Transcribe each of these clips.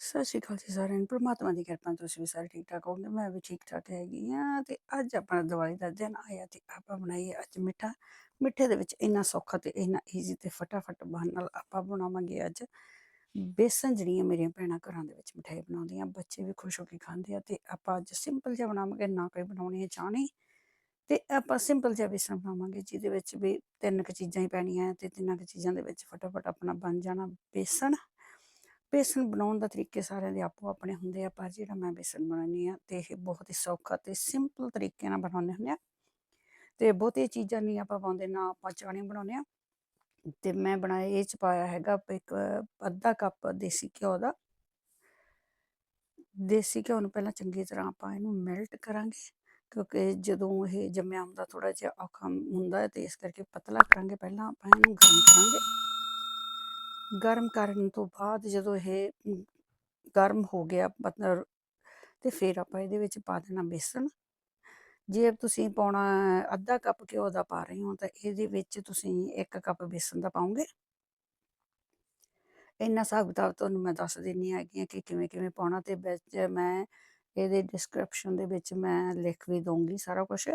ਸਤਿ ਸ਼੍ਰੀ ਅਕਾਲ ਜੀ ਸਾਰਿਆਂ ਨੂੰ, ਪ੍ਰਮਾਤਮਾ ਦੀ ਕਿਰਪਾ ਨਾਲ ਤੁਸੀਂ ਵੀ ਸਾਰੇ ਠੀਕ ਠਾਕ ਹੋਵੋਗੇ, ਮੈਂ ਵੀ ਠੀਕ ਠਾਕ ਹੈਗੀ ਆ ਤੇ ਅੱਜ ਆਪਣਾ ਦੀਵਾਲੀ ਦਾ ਦਿਨ ਆਇਆ ਤੇ ਆਪਾਂ ਬਣਾਈਏ ਅੱਜ ਮਿੱਠਾ, ਮਿੱਠੇ ਦੇ ਵਿੱਚ ਇੰਨਾ ਸੌਖਾ ਤੇ ਇੰਨਾ ਈਜ਼ੀ ਤੇ ਫਟਾਫਟ ਬਣ ਨਾਲ ਆਪਾਂ ਬਣਾਵਾਂਗੇ ਅੱਜ। ਬੇਸਨ ਜਿਹੜੀਆਂ ਮੇਰੀਆਂ ਭੈਣਾਂ ਘਰਾਂ ਦੇ ਵਿੱਚ ਮਿਠਾਈ ਬਣਾਉਂਦੀਆਂ, ਬੱਚੇ ਵੀ ਖੁਸ਼ ਹੋ ਕੇ ਖਾਂਦੇ ਆ ਤੇ ਆਪਾਂ ਅੱਜ ਸਿੰਪਲ ਜਿਹਾ ਬਣਾਵਾਂਗੇ, ਨਾ ਕੋਈ ਬਣਾਉਣੀ ਹੈ ਚਾਹਣੀ ਤੇ ਆਪਾਂ ਸਿੰਪਲ ਜਿਹਾ ਬੇਸਨ ਬਣਾਵਾਂਗੇ ਜਿਹਦੇ ਵਿੱਚ ਵੀ ਤਿੰਨ ਕੁ ਚੀਜ਼ਾਂ ਹੀ ਪੈਣੀਆਂ ਤੇ ਤਿੰਨਾਂ ਕੁ ਚੀਜ਼ਾਂ ਦੇ ਵਿੱਚ ਫਟਾਫਟ ਆਪਣਾ ਬਣ ਜਾਣਾ ਬੇਸਨ। ਬੇਸਨ ਬਣਾਉਣ ਦਾ ਤਰੀਕੇ ਸਾਰਿਆਂ ਦੇ ਆਪੋ ਆਪਣੇ ਹੁੰਦੇ ਆ, ਪਰ ਜਿਹੜਾ ਮੈਂ ਬੇਸਨ ਬਣਾਉਣੀ ਆ ਤੇ ਇਹ ਬਹੁਤ ਹੀ ਸੌਖਾ ਤੇ ਸਿੰਪਲ ਤਰੀਕੇ ਨਾਲ ਬਣਾਉਂਦੇ ਹੁੰਦੇ ਆ। ਤੇ ਬਹੁਤੀਆਂ ਚੀਜ਼ਾਂ ਨਹੀਂ ਆਪਾਂ ਪਾਉਂਦੇ, ਨਾ ਆਪਾਂ ਚਾਣੀ ਬਣਾਉਂਦੇ ਆ ਤੇ ਮੈਂ ਬਣਾਇਆ ਇਹ ਚ ਪਾਇਆ ਹੈਗਾ ਇੱਕ ਅੱਧਾ ਕੱਪ ਦੇਸੀ ਘਿਓ ਦਾ। ਦੇਸੀ ਘਿਓ ਨੂੰ ਪਹਿਲਾਂ ਚੰਗੀ ਤਰ੍ਹਾਂ ਆਪਾਂ ਇਹਨੂੰ ਮੈਲਟ ਕਰਾਂਗੇ, ਕਿਉਂਕਿ ਜਦੋਂ ਇਹ ਜੰਮਿਆ ਹੁੰਦਾ ਥੋੜਾ ਜਿਹਾ ਔਖਾ ਹੁੰਦਾ ਹੈ ਤੇ ਇਸ ਕਰਕੇ ਪਤਲਾ ਕਰਾਂਗੇ, ਪਹਿਲਾਂ ਆਪਾਂ ਇਹਨੂੰ ਗਰਮ ਕਰਾਂਗੇ। ਗਰਮ ਕਰਨ ਤੋਂ ਬਾਅਦ ਜਦੋਂ ਇਹ ਗਰਮ ਹੋ ਗਿਆ ਮਤਲਬ, ਤੇ ਫਿਰ ਆਪਾਂ ਇਹਦੇ ਵਿੱਚ ਪਾ ਦੇਣਾ ਬੇਸਣ ਜੇ ਤੁਸੀਂ ਪਾਉਣਾ ਅੱਧਾ ਕੱਪ ਘਿਓ ਦਾ ਪਾ ਰਹੇ ਹੋ, ਤਾਂ ਇਹਦੇ ਵਿੱਚ ਤੁਸੀਂ 1 ਕੱਪ ਬੇਸਣ ਦਾ ਪਾਉਂਗੇ ਇੰਨਾ ਹਿਸਾਬ ਕਿਤਾਬ ਤੁਹਾਨੂੰ ਮੈਂ ਦੱਸ ਦਿੰਨੀ ਹੈਗੀ ਆ ਕਿ ਕਿਵੇਂ ਕਿਵੇਂ ਪਾਉਣਾ, ਤੇ ਵਿੱਚ ਮੈਂ ਇਹਦੇ ਡਿਸਕ੍ਰਿਪਸ਼ਨ ਦੇ ਵਿੱਚ ਮੈਂ ਲਿਖ ਵੀ ਦਊਂਗੀ ਸਾਰਾ ਕੁਝ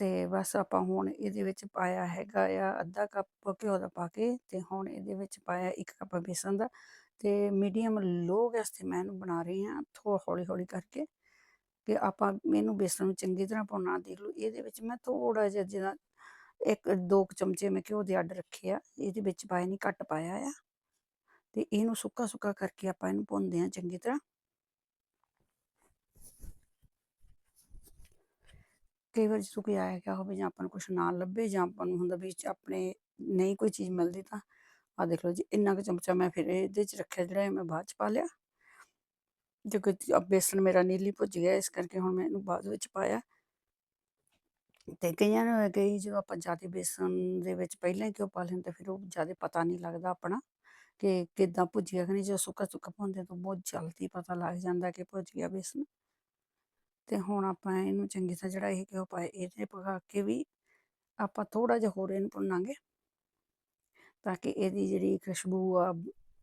ਤੇ ਬਸ ਆਪਾਂ ਹੁਣ ਇਹਦੇ ਵਿੱਚ ਪਾਇਆ ਹੈਗਾ ਆ ਅੱਧਾ ਕੱਪ ਘਿਓ ਦਾ ਪਾ ਕੇ ਤੇ ਹੁਣ ਇਹਦੇ ਵਿੱਚ ਪਾਇਆ ਇੱਕ ਕੱਪ ਬੇਸਨ ਦਾ ਤੇ ਮੀਡੀਅਮ ਲੋ ਗੈਸ ਤੇ ਮੈਂ ਇਹਨੂੰ ਬਣਾ ਰਹੀ ਹਾਂ ਥੋੜਾ ਹੌਲੀ ਹੌਲੀ ਕਰਕੇ ਕਿ ਆਪਾਂ ਇਹਨੂੰ ਬੇਸਣ ਨੂੰ ਚੰਗੀ ਤਰ੍ਹਾਂ ਪਾਉਣਾ ਦੇਖ ਲਓ, ਇਹਦੇ ਵਿੱਚ ਮੈਂ ਥੋੜਾ ਜਿਹਾ ਜਿਹੜਾ ਇੱਕ ਦੋ ਚਮਚੇ ਮੈਂ ਘਿਓ ਦੇ ਅੱਡ ਰੱਖੇ ਆ, ਇਹਦੇ ਵਿੱਚ ਪਾਇਆ ਨਹੀਂ ਘੱਟ ਪਾਇਆ ਆ ਤੇ ਇਹਨੂੰ ਸੁੱਕਾ ਸੁੱਕਾ ਕਰਕੇ ਆਪਾਂ ਇਹਨੂੰ ਭੁੰਨਦੇ ਆ ਚੰਗੀ ਤਰ੍ਹਾਂ ਕਈ ਵਾਰ ਜਦੋਂ ਕੋਈ ਆਇਆ ਗਿਆ ਹੋਵੇ ਜਾਂ ਆਪਾਂ ਨੂੰ ਕੁਝ ਨਾ ਲੱਭੇ ਜਾਂ ਆਪਾਂ ਨੂੰ ਹੁੰਦਾ ਵੀ ਆਪਣੇ ਨਹੀਂ ਕੋਈ ਚੀਜ਼ ਮਿਲਦੀ ਤਾਂ ਆ ਦੇਖ ਲਓ ਜੀ, ਇੰਨਾ ਕੁ ਚਮਚਾ ਮੈਂ ਫਿਰ ਇਹਦੇ ਚ ਰੱਖਿਆ ਜਿਹੜਾ ਮੈਂ ਬਾਅਦ ਚ ਪਾ ਲਿਆ। ਜੋ ਬੇਸਨ ਮੇਰਾ ਨੀਲੀ ਭੁੱਜ ਗਿਆ, ਇਸ ਕਰਕੇ ਹੁਣ ਮੈਂ ਇਹਨੂੰ ਬਾਅਦ ਵਿੱਚ ਪਾਇਆ। ਤੇ ਕਈਆਂ ਨੂੰ ਕਈ ਜਦੋਂ ਆਪਾਂ ਜ਼ਿਆਦਾ ਬੇਸਨ ਦੇ ਵਿੱਚ ਪਹਿਲਾਂ ਹੀ ਕਿਉਂ ਪਾ ਲੈਂਦੇ ਫਿਰ ਉਹ ਜ਼ਿਆਦਾ ਪਤਾ ਨਹੀਂ ਲੱਗਦਾ ਆਪਣਾ ਕਿ ਕਿਦਾਂ ਭੁੱਜ ਗਿਆ ਕਿ ਨਹੀਂ। ਜੋ ਸੁੱਕਾ ਸੁੱਕਾ ਪਾਉਂਦੇ ਤਾਂ ਬਹੁਤ ਜਲਦੀ ਪਤਾ ਲੱਗ ਜਾਂਦਾ ਕਿ ਭੁੱਜ ਗਿਆ ਬੇਸਨ। ਤੇ ਹੁਣ ਆਪਾਂ ਇਹਨੂੰ ਚੰਗੀ ਤਰ੍ਹਾਂ ਜਿਹੜਾ ਇਹ ਘਿਓ ਪਾਏ ਇਹਦੇ ਪਕਾ ਕੇ ਵੀ ਆਪਾਂ ਥੋੜਾ ਜਿਹਾ ਹੋਰ ਇਹਨੂੰ ਭੁੰਨਾਂਗੇ ਤਾਂ ਕਿ ਇਹਦੀ ਜਿਹੜੀ ਖੁਸ਼ਬੂ ਆ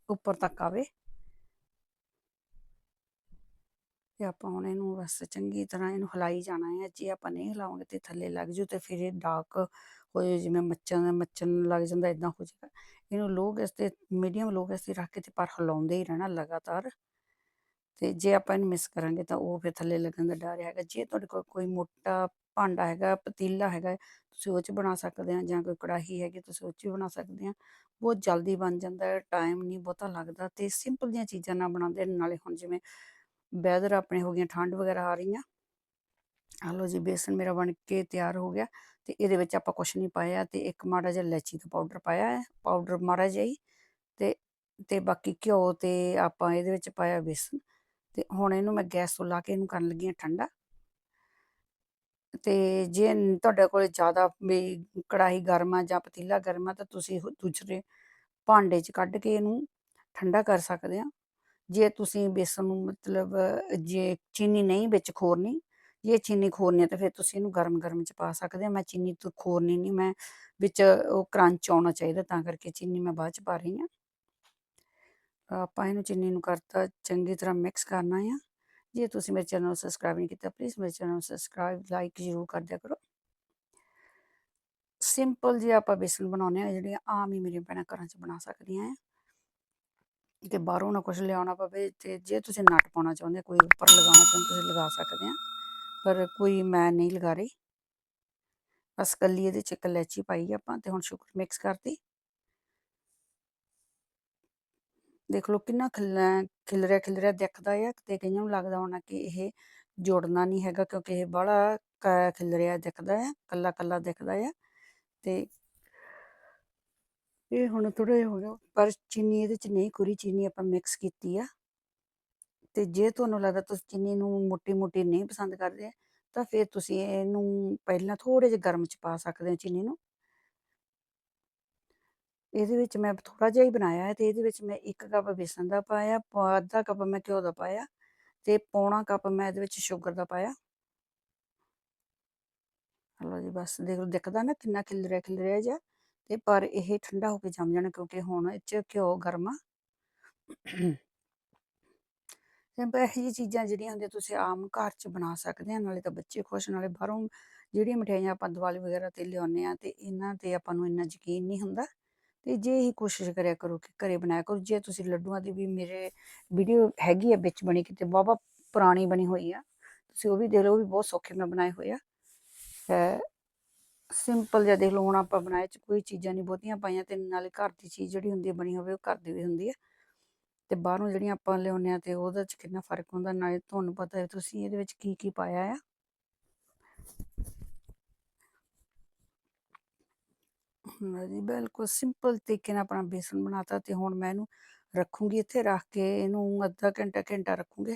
ਉੱਪਰ ਤੱਕ ਆਵੇ। ਤੇ ਆਪਾਂ ਹੁਣ ਇਹਨੂੰ ਬਸ ਚੰਗੀ ਤਰ੍ਹਾਂ ਇਹਨੂੰ ਹਿਲਾਈ ਜਾਣਾ ਹੈ। ਜੇ ਆਪਾਂ ਨਹੀਂ ਹਿਲਾਵਾਂਗੇ ਤੇ ਥੱਲੇ ਲੱਗ ਜੂ ਤੇ ਫਿਰ ਇਹ ਡਾਕ ਹੋ ਜਾਊ, ਜਿਵੇਂ ਮੱਚਣ ਮੱਚਣ ਲੱਗ ਜਾਂਦਾ ਇਦਾਂ ਹੋ ਜਾਏਗਾ। ਇਹਨੂੰ ਲੋ ਗੈਸ ਤੇ ਮੀਡੀਅਮ ਲੋ ਗੈਸ ਤੇ ਰੱਖ ਕੇ ਤੇ ਪਰ ਹਿਲਾਉਂਦੇ ਹੀ ਰਹਿਣਾ ਲਗਾਤਾਰ। ਤੇ ਜੇ ਆਪਾਂ ਇਹਨੂੰ ਮਿਸ ਕਰਾਂਗੇ ਤਾਂ ਉਹ ਫਿਰ ਥੱਲੇ ਲੱਗਣ ਦਾ ਡਰ ਹੈਗਾ। ਜੇ ਤੁਹਾਡੇ ਕੋਲ ਕੋਈ ਮੋਟਾ ਭਾਂਡਾ ਹੈਗਾ, ਪਤੀਲਾ ਹੈਗਾ, ਤੁਸੀਂ ਉਹ 'ਚ ਬਣਾ ਸਕਦੇ ਆ ਜਾਂ ਕੋਈ ਕੜਾਹੀ ਹੈਗੀ, ਤੁਸੀਂ ਉਹ 'ਚ ਵੀ ਬਣਾ ਸਕਦੇ ਆ। ਬਹੁਤ ਜਲਦੀ ਬਣ ਜਾਂਦਾ ਹੈ ਟਾਈਮ ਨਹੀਂ ਬਹੁਤਾ ਲੱਗਦਾ ਤੇ ਸਿੰਪਲ ਦੀਆਂ ਚੀਜ਼ਾਂ ਨਾਲ ਬਣਾਉਂਦੇ। ਨਾਲੇ ਹੁਣ ਜਿਵੇਂ ਵੈਦਰ ਆਪਣੇ ਹੋ ਗਈਆਂ, ਠੰਡ ਵਗੈਰਾ ਆ ਰਹੀਆਂ। ਆ ਲੋ ਜੀ, ਬੇਸਨ ਮੇਰਾ ਬਣ ਕੇ ਤਿਆਰ ਹੋ ਗਿਆ ਤੇ ਇਹਦੇ ਵਿੱਚ ਆਪਾਂ ਕੁਝ ਨਹੀਂ ਪਾਇਆ ਤੇ ਇੱਕ ਮਾੜਾ ਜਿਹਾ ਇਲਾਚੀ ਦਾ ਪਾਊਡਰ ਪਾਇਆ ਹੈ, ਪਾਊਡਰ ਮਾੜਾ ਜਿਹਾ ਹੀ ਤੇ ਤੇ ਬਾਕੀ ਘਿਓ ਤੇ ਆਪਾਂ ਇਹਦੇ ਵਿੱਚ ਪਾਇਆ ਬੇਸਨ। ਤੇ ਹੁਣ ਇਹਨੂੰ ਮੈਂ ਗੈਸ ਤੋਂ ਲਾ ਕੇ ਇਹਨੂੰ ਕਰਨ ਲੱਗੀ ਆ ਠੰਡਾ। ਤੇ ਜੇ ਤੁਹਾਡੇ ਕੋਲ ਜ਼ਿਆਦਾ ਵੀ ਕੜਾਹੀ ਗਰਮ ਆ ਜਾਂ ਪਤੀਲਾ ਗਰਮ ਆ ਤਾਂ ਤੁਸੀਂ ਦੂਸਰੇ ਭਾਂਡੇ 'ਚ ਕੱਢ ਕੇ ਇਹਨੂੰ ਠੰਡਾ ਕਰ ਸਕਦੇ ਆ ਜੇ ਤੁਸੀਂ ਬੇਸਨ ਨੂੰ ਮਤਲਬ ਜੇ ਚੀਨੀ ਨਹੀਂ ਵਿੱਚ ਖੋਰਨੀ, ਜੇ ਚੀਨੀ ਖੋਰਨੀ ਹੈ ਤਾਂ ਫਿਰ ਤੁਸੀਂ ਇਹਨੂੰ ਗਰਮ-ਗਰਮ ਚ ਪਾ ਸਕਦੇ ਆ ਮੈਂ ਚੀਨੀ ਤੋਂ ਖੋਰਨੀ ਨਹੀਂ, ਮੈਂ ਵਿੱਚ ਉਹ ਕਰੰਚ ਆਉਣਾ ਚਾਹੀਦਾ ਤਾਂ ਕਰਕੇ ਚੀਨੀ ਮੈਂ ਬਾਅਦ ਚ ਪਾ ਰਹੀ ਹਾਂ। ਆਪਾਂ ਇਹਨੂੰ ਚੀਨੀ ਨੂੰ ਕਰਤਾ, ਚੰਗੀ ਤਰ੍ਹਾਂ ਮਿਕਸ ਕਰਨਾ ਆ। ਜੇ ਤੁਸੀਂ ਮੇਰੇ ਚੈਨਲ ਨੂੰ ਸਬਸਕ੍ਰਾਈਬ ਨਹੀਂ ਕੀਤਾ ਪਲੀਜ਼ ਮੇਰੇ ਚੈਨਲ ਨੂੰ ਸਬਸਕ੍ਰਾਈਬ ਲਾਈਕ ਜ਼ਰੂਰ ਕਰ ਦਿਆ ਕਰੋ। ਸਿੰਪਲ ਜੀ ਆਪਾਂ ਬੇਸਨ ਬਣਾਉਨੇ ਆ ਜਿਹੜੀਆਂ ਆਮ ਹੀ ਮੇਰੀਆਂ ਭੈਣਾਂ ਘਰਾਂ 'ਚ ਬਣਾ ਸਕਦੀਆਂ ਆ। ਕਿ ਬਾਹਰੋਂ ਨਾ ਕੁਝ ਲਿਆਉਣਾ ਪਵੇ ਤੇ ਜੇ ਤੁਸੀਂ ਨਟ ਪਾਉਣਾ ਚਾਹੁੰਦੇ, ਕੋਈ ਉੱਪਰ ਲਗਾਉਣਾ ਚਾਹੁੰਦੇ, ਤੁਸੀਂ ਲਗਾ ਸਕਦੇ ਆ। ਪਰ ਕੋਈ ਮੈਂ ਨਹੀਂ ਲਗਾ ਰਹੀ। ਬਸ ਕੱਲੀ ਇਹਦੇ ਚ ਇੱਕ ਇਲਾਚੀ ਪਾਈ ਆਪਾਂ ਤੇ ਹੁਣ ਸ਼ੂਗਰ ਮਿਕਸ ਕਰਤੀ। ਦੇਖ ਲਓ ਕਿੰਨਾ ਖਿਲਰਿਆ ਖਿਲਰਿਆ ਦਿਖਦਾ ਆ, ਤੇ ਕਈਆਂ ਨੂੰ ਲੱਗਦਾ ਹੋਣਾ ਕਿ ਇਹ ਜੋੜਨਾ ਨਹੀਂ ਹੈਗਾ, ਕਿਉਂਕਿ ਇਹ ਬੜਾ ਖਿਲਰਿਆ ਦਿਖਦਾ ਆ, ਕੱਲਾ ਕੱਲਾ ਦਿਖਦਾ ਆ, ਤੇ ਇਹ ਹੁਣ ਥੋੜਾ ਜਿਹਾ ਹੋ ਗਿਆ ਪਰ ਚੀਨੀ, ਇਹਦੇ ਚ ਨਹੀਂ, ਕੁਰੀ ਚੀਨੀ ਆਪਾਂ ਮਿਕਸ ਕੀਤੀ ਆ। ਤੇ ਜੇ ਤੁਹਾਨੂੰ ਲੱਗਦਾ ਤੁਸੀਂ ਚੀਨੀ ਨੂੰ ਮੋਟੀ ਮੋਟੀ ਨਹੀਂ ਪਸੰਦ ਕਰਦੇ, ਤਾਂ ਫਿਰ ਤੁਸੀਂ ਇਹਨੂੰ ਪਹਿਲਾਂ ਥੋੜੇ ਜਿਹਾ ਗਰਮ ਚ ਪਾ ਸਕਦੇ ਹੋ ਚੀਨੀ ਨੂੰ। ਇਹਦੇ ਵਿੱਚ ਮੈਂ ਥੋੜਾ ਜਿਹਾ ਹੀ ਬਣਾਇਆ ਹੈ ਤੇ ਇਹਦੇ ਵਿੱਚ ਮੈਂ 1 ਕੱਪ ਬੇਸਨ ਦਾ ਪਾਇਆ ਅੱਧਾ ਕੱਪ ਮੈਂ ਘਿਓ ਦਾ ਪਾਇਆ ਤੇ ਪੌਣਾ ਕੱਪ ਮੈਂ ਇਹਦੇ ਵਿੱਚ ਸ਼ੂਗਰ ਦਾ ਪਾਇਆ। ਹਲੋ ਜੀ, ਬਸ ਦੇਖੋ ਦਿਖਦਾ ਨਾ ਕਿੰਨਾ ਖਿਲ ਖਿਲ ਰਿਹਾ ਜਾ ਤੇ ਪਰ ਇਹ ਠੰਡਾ ਹੋ ਕੇ ਜੰਮ ਜਾਣਾ ਕਿਉਂਕਿ ਹੁਣ ਇਹ ਚ ਘਿਓ ਗਰਮ। ਆ ਸਿੰਪਲ ਇਹੋ ਜਿਹੀਆਂ ਚੀਜ਼ਾਂ ਜਿਹੜੀਆਂ ਹੁੰਦੀਆਂ ਤੁਸੀਂ ਆਮ ਘਰ 'ਚ ਬਣਾ ਸਕਦੇ ਆ, ਨਾਲੇ ਤਾਂ ਬੱਚੇ ਖੁਸ਼, ਨਾਲੇ ਬਾਹਰੋਂ ਜਿਹੜੀਆਂ ਮਠਿਆਈਆਂ ਆਪਾਂ ਦੀਵਾਲੀ ਵਗੈਰਾ ਤੇ ਲਿਆਉਂਦੇ ਆ ਤੇ ਇਹਨਾਂ ਤੇ ਆਪਾਂ ਨੂੰ ਇੰਨਾ ਯਕੀਨ ਨਹੀਂ ਹੁੰਦਾ। ਤੇ ਜੇ ਹੀ ਕੋਸ਼ਿਸ਼ ਕਰਿਆ ਕਰੋ ਕਿ ਘਰੇ ਬਣਾਇਆ ਕਰੋ, ਜੇ ਤੁਸੀਂ ਲੱਡੂਆਂ ਦੀ ਵੀ ਮੇਰੇ ਵੀਡੀਓ ਹੈਗੀ ਆ ਵਿੱਚ ਬਣੀ ਕਿਤੇ, ਵਾਹਵਾ ਪੁਰਾਣੀ ਬਣੀ ਹੋਈ ਆ, ਤੁਸੀਂ ਉਹ ਵੀ ਦੇਖ ਲਓ, ਉਹ ਵੀ ਬਹੁਤ ਸੌਖੇ ਮੈਂ ਬਣਾਏ ਹੋਏ ਆ। ਸਿੰਪਲ ਜਿਹਾ ਦੇਖ ਲਓ, ਹੁਣ ਆਪਾਂ ਬਣਾਏ ਚ ਕੋਈ ਚੀਜ਼ਾਂ ਨਹੀਂ ਬਹੁਤੀਆਂ ਪਾਈਆਂ ਤੇ ਨਾਲੇ ਘਰ ਦੀ ਚੀਜ਼ ਜਿਹੜੀ ਹੁੰਦੀ ਹੈ ਬਣੀ ਹੋਵੇ, ਉਹ ਘਰ ਦੀ ਵੀ ਹੁੰਦੀ ਹੈ ਤੇ ਬਾਹਰੋਂ ਜਿਹੜੀਆਂ ਆਪਾਂ ਲਿਆਉਂਦੇ ਆ ਤੇ ਉਹਦੇ ਚ ਕਿੰਨਾ ਫ਼ਰਕ ਹੁੰਦਾ, ਨਾਲੇ ਤੁਹਾਨੂੰ ਪਤਾ ਹੈ ਤੁਸੀਂ ਇਹਦੇ ਵਿੱਚ ਕੀ ਕੀ ਪਾਇਆ ਆ। ਹਾਂ ਜੀ, ਬਿਲਕੁਲ ਸਿੰਪਲ ਤਰੀਕੇ ਨਾਲ ਆਪਣਾ ਬੇਸਨ ਬਣਾਤਾ ਤੇ ਹੁਣ ਮੈਂ ਇਹਨੂੰ ਰੱਖੂੰਗੀ ਇੱਥੇ, ਰੱਖ ਕੇ ਇਹਨੂੰ ਅੱਧਾ ਘੰਟਾ ਘੰਟਾ ਰੱਖੂੰਗੇ।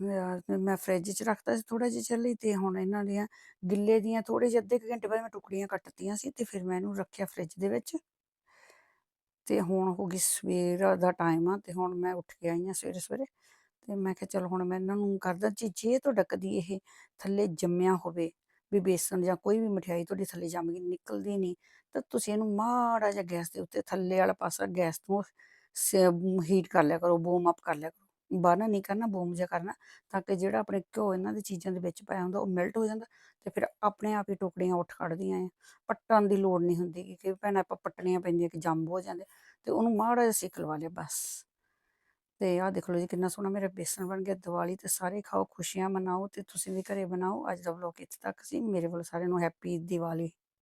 ਮੈਂ ਫ੍ਰਿਜ 'ਚ ਰੱਖਤਾ ਸੀ ਥੋੜਾ ਜਿਹਾ ਚੱਲੀ ਤੇ ਹੁਣ ਇਹਨਾਂ ਦੀਆਂ ਗਿੱਲੇ ਦੀਆਂ ਥੋੜੇ ਜਿਹੇ ਅੱਧੇ ਕੁ ਘੰਟੇ ਬਾਅਦ ਮੈਂ ਟੁਕੜੀਆਂ ਕੱਟਤੀਆਂ ਸੀ ਤੇ ਫਿਰ ਮੈਂ ਇਹਨੂੰ ਰੱਖਿਆ ਫ੍ਰਿਜ ਦੇ ਵਿੱਚ। ਤੇ ਹੁਣ ਹੋ ਗਈ ਸਵੇਰ ਦਾ ਟਾਈਮ ਆ ਤੇ ਹੁਣ ਮੈਂ ਉੱਠ ਕੇ ਆਈ ਆ ਸਵੇਰੇ ਸਵੇਰੇ ਤੇ ਮੈਂ ਕਿਹਾ ਚਲ ਹੁਣ ਮੈਂ ਇਹਨਾਂ ਨੂੰ ਕਰਦਾ ਜੀ, ਜੇ ਤੋਂ ਡੱਕਦੀ ਇਹ ਥੱਲੇ ਜੰਮਿਆ ਹੋਵੇ ਵੀ ਬੇਸਣ ਜਾਂ ਕੋਈ ਵੀ ਮਠਿਆਈ ਤੁਹਾਡੀ ਥੱਲੇ ਜੰਮ ਗਈ, ਨਿਕਲਦੀ ਨਹੀਂ, ਤਾਂ ਤੁਸੀਂ ਇਹਨੂੰ ਮਾੜਾ ਜਿਹਾ ਗੈਸ ਦੇ ਉੱਤੇ ਥੱਲੇ ਵਾਲਾ ਪਾਸਾ ਗੈਸ ਤੋਂ ਹੀਟ ਕਰ ਲਿਆ ਕਰੋ ਬੂਮ ਅਪ ਕਰ ਲਿਆ ਕਰੋ। ਬਾਹਰ ਨਹੀਂ ਕਰਨਾ ਬੂਮ ਜਿਹਾ ਕਰਨਾ ਤਾਂ ਕਿ ਜਿਹੜਾ ਆਪਣੇ ਘਿਓ ਇਹਨਾਂ ਦੀ ਚੀਜ਼ਾਂ ਦੇ ਵਿੱਚ ਪਾਇਆ ਹੁੰਦਾ ਉਹ ਮੈਲਟ ਹੋ ਜਾਂਦਾ ਤੇ ਫਿਰ ਆਪਣੇ ਆਪ ਹੀ ਟੁਕੜੀਆਂ ਉੱਠ ਖੜਦੀਆਂ ਆ ਪੱਟਣ ਦੀ ਲੋੜ ਨਹੀਂ ਹੁੰਦੀ ਕਿ ਭੈਣਾਂ ਆਪਾਂ ਪੱਟਣੀਆਂ ਪੈਂਦੀਆਂ ਕਿ ਜੰਮ ਹੋ ਜਾਂਦੇ ਤੇ ਉਹਨੂੰ ਮਾੜਾ ਜਿਹਾ ਸੇਕ ਲਵਾ ਲਿਆ ਬਸ। ਤੇ ਆਹ ਦੇਖ ਲਓ ਜੀ ਕਿੰਨਾ ਸੋਹਣਾ ਮੇਰਾ ਬੇਸਨ ਬਣ ਗਿਆ, ਦੀਵਾਲੀ ਤੇ ਸਾਰੇ ਖਾਓ, ਖੁਸ਼ੀਆਂ ਮਨਾਓ ਤੇ ਤੁਸੀਂ ਵੀ ਘਰੇ ਬਣਾਓ। ਅੱਜ ਦਾ ਵਲੋਗ ਇੱਥੇ ਤੱਕ ਸੀ। ਮੇਰੇ ਵੱਲੋਂ ਸਾਰਿਆਂ ਨੂੰ ਹੈਪੀ ਦੀਵਾਲੀ।